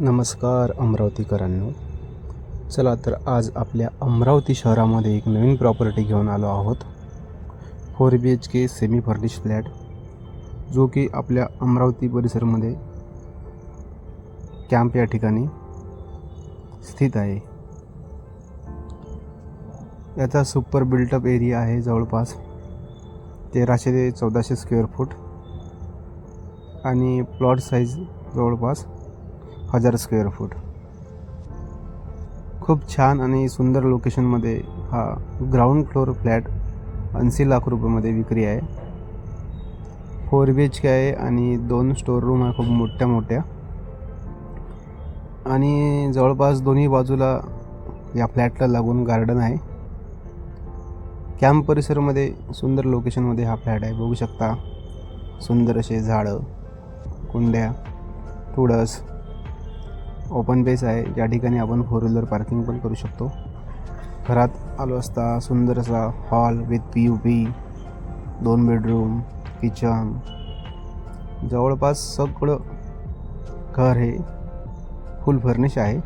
नमस्कार अमरावतीकरांनो. चला तर आज आपल्या अमरावती शहरामध्ये एक नवीन प्रॉपर्टी घेऊन आलो आहोत. Four B H K semi furnish flat जो की आपल्या अमरावती परिसरमध्ये कॅम्प या ठिकाणी स्थित आहे. याचा सुपर बिल्टअप एरिया आहे जवळपास. तेराशे ते चौदाशे स्क्वेअर फूट आणि प्लॉट साईज जवळपास हजार स्क्वेअर फूट खूप छान आणि सुंदर लोकेशनमध्ये हा ग्राउंड फ्लोअर फ्लॅट ऐंशी लाख रुपयामध्ये विक्री आहे. फोर बी एच के आहे आणि दोन स्टोर रूम आहे खूप मोठ्या मोठ्या. आणि जवळपास दोन्ही बाजूला या फ्लॅटला लागून गार्डन आहे. कॅम्प परिसरमध्ये सुंदर लोकेशनमध्ये हा फ्लॅट आहे. बघू शकता. सुंदर असे झाडं कुंड्या तुळस ओपन बेस आहे. या ठिकाणी आपण फोर व्हीलर पार्किंग पण करू शकतो. घरात आलो असता सुंदर असा hall with P U P दोन बेडरूम किचन जवळपास सगळं घर हे फुल फर्निश आहे.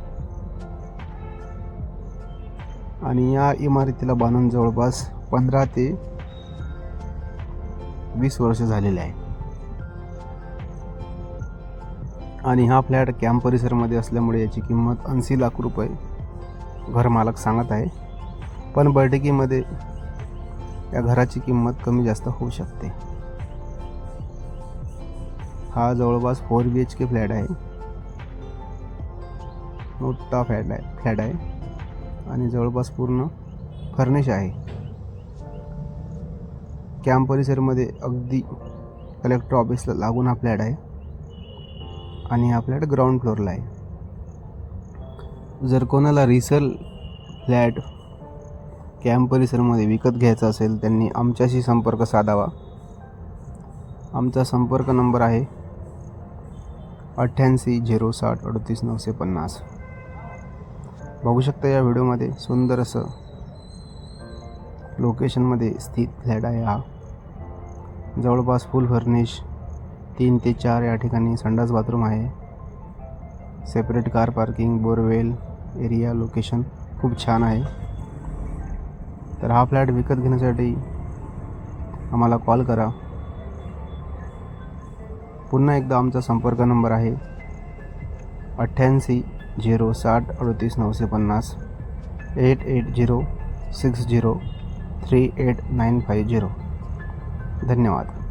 आणि या इमारतीला बांधून जवळपास पंधरा ते वीस वर्ष झालेले आहे. आणि हा फ्लॅट कॅम्प परिसरमध्ये असल्यामुळे याची किंमत ऐंशी लाख रुपये घरमालक सांगत आहे. पण बैठकीमध्ये या घराची किंमत कमी जास्त होऊ शकते. हा जवळपास four B H K flat आहे. मोठा फ्लॅट आहे फ्लॅट आहे. आणि जवळपास पूर्ण फर्निश आहे. कॅम्प परिसरमध्ये अगदी कलेक्टर ऑफिसला लागून हा फ्लॅट आहे. आणि हा फ्लॅट ग्राउंड फ्लोअरला आहे. जर कोणाला रिसेल फ्लॅट कॅम्प परिसरमध्ये विकत घ्यायचा असेल त्यांनी आमच्याशी संपर्क साधावा. आमचा संपर्क नंबर आहे अठ्ठ्याऐंशी झिरो साठ अडतीस नऊशे पन्नास. बघू शकता या व्हिडिओमध्ये सुंदर असं लोकेशनमध्ये स्थित फ्लॅट आहे हा. जवळपास फुल फर्निश तीन ते चार या ठिकाणी संडास बाथरूम आहे. Separate car parking borewell area location खूप छान आहे. तर हा फ्लॅट विकत घेण्यासाठी आम्हाला कॉल करा. पुन्हा एकदा आमचा संपर्क नंबर आहे अठ्ठ्याऐंशी झिरो साठ अडतीस नऊशे पन्नास eight eight zero six zero three eight nine five zero. धन्यवाद.